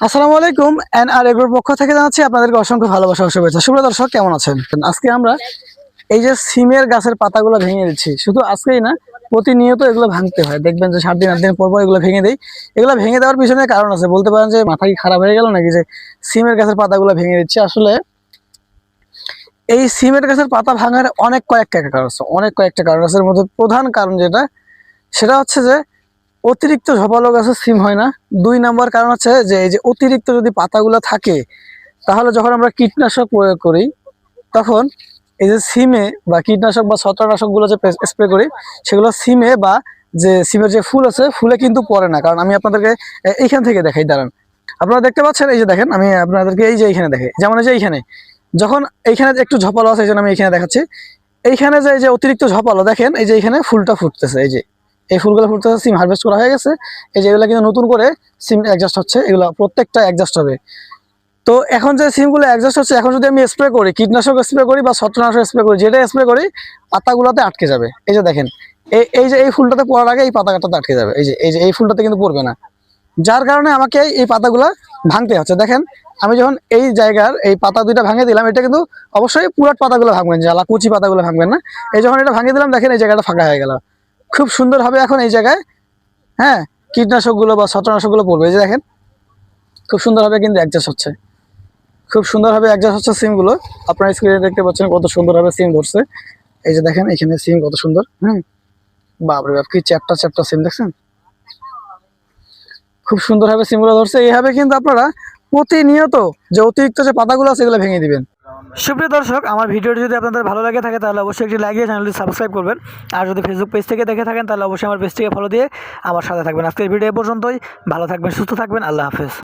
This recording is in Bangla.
আসসালামু আলাইকুম এন আর এগ্রোর পক্ষ থেকে জানাচ্ছি আপনাদেরকে অসংখ্য ভালোবাসা ও শুভেচ্ছা। সুপ্রিয় দর্শক, কেমন আছেন? আজকে আমরা এই যে সিমের গাছের পাতাগুলো ভেঙে দিচ্ছি, শুধু আজকেই না, প্রতিনিয়ত এগুলো ভাঙতে হয়। দেখবেন যে সাত দিন, আট দিন পর পর এগুলো ভেঙে দেয় এগুলো ভেঙে দেওয়ার পিছনে কারণ আছে। বলতে পারেন যে মাথা কি খারাপ হয়ে গেল নাকি যে সিমের গাছের পাতাগুলো ভেঙে দিচ্ছে? আসলে এই সিমের গাছের পাতা ভাঙার অনেক কয়েকটা কারণ আছে। অনেক কয়েকটা কারণ আছে। এর মধ্যে প্রধান কারণ যেটা, সেটা হচ্ছে যে অতিরিক্ত ঝোপালো গাছের সিম হয় না। দুই নাম্বার কারণ হচ্ছে যে, এই যে অতিরিক্ত যদি পাতাগুলো থাকে, তাহলে যখন আমরা কীটনাশক প্রয়োগ করি, তখন এই যে সিমে বা কীটনাশক বা ছত্রাকনাশকগুলো যে স্প্রে করি, সেগুলো সিমে বা যে সিমের যে ফুল আছে, ফুলে কিন্তু পড়ে না। কারণ আমি আপনাদেরকে এইখান থেকে দেখাই, দাঁড়ান। আপনারা দেখতে পাচ্ছেন? এই যে দেখেন, আমি আপনাদেরকে এই যে এইখানে দেখাই যেমন এই যে এইখানে। যখন এইখানে একটু ঝপালো আছে, এই আমি এইখানে দেখাচ্ছি। এইখানে যে, এই যে অতিরিক্ত ঝপালো, দেখেন, এই যে এইখানে ফুলটা ফুটতেছে, এই যে। এই ফুলগুলো ফুটতেছে সিম হারভেস্ট করা হয়ে গেছে। এই যে এগুলো কিন্তু নতুন করে সিম অ্যাডজাস্ট হচ্ছে, এগুলো প্রত্যেকটা অ্যাডজাস্ট হবে। তো এখন যে সিমগুলো অ্যাডজাস্ট হচ্ছে, এখন যদি আমি স্প্রে করি, কীটনাশক স্প্রে করি বা ছত্রনাশক স্প্রে করি যেটা স্প্রে করি, পাতাগুলোতে আটকে যাবে। এই যে দেখেন, এই এই যে এই ফুলটাতে পড়ার আগে এই পাতাটাতে আটকে যাবে। এই যে এই যে এই ফুলটাতে কিন্তু পড়বে না। যার কারণে আমাকে এই পাতাগুলো ভাঙতে হচ্ছে। দেখেন, আমি যখন এই জায়গার এই পাতা দুইটা ভাঙে দিলাম, এটা কিন্তু অবশ্যই পুরাট পাতাগুলো ভাঙবেন, জ্বালা কুচি পাতাগুলো ভাঙবেন না। এই যখন এটা ভাঙে দিলাম, দেখেন এই জায়গাটা ফাঁকা হয়ে গেল। খুব সুন্দর হবে এখন এই জায়গায়। হ্যাঁ কীটনাশকগুলো বা ছত্রনাশকগুলো পড়বে। এই যে দেখেন, খুব সুন্দরভাবে কিন্তু অ্যাডজাস্ট হচ্ছে। খুব সুন্দরভাবে অ্যাডজাস্ট হচ্ছে সিমগুলো। আপনারা স্ক্রিনে দেখতে পাচ্ছেন কত সুন্দরভাবে সিম ধরছে। এই যে দেখেন, এখানে সিম কত সুন্দর। হুম, বাপরে বাপ, কি চ্যাপটা চ্যাপটা সিম দেখছেন? খুব সুন্দরভাবে সিমগুলো ধরছে। এইভাবে কিন্তু আপনারা প্রতিনিয়ত যে অতিরিক্ত যে পাতাগুলো আছে, এগুলো ভেঙে দিবেন। সুপ্রিয় দর্শক, আমার ভিডিওটি যদি আপনাদের ভালো লাগে থাকে, তাহলে অবশ্যই একটি লাইক দিয়ে চ্যানেলটি সাবস্ক্রাইব করবেন। আর যদি ফেসবুক পেজ থেকে দেখে থাকেন, তাহলে অবশ্যই আমার পেজটিকে ফলো দিয়ে আমার সাথে থাকবেন। আজকের ভিডিও পর্যন্তই। ভালো থাকবেন, সুস্থ থাকবেন। আল্লাহ হাফেজ।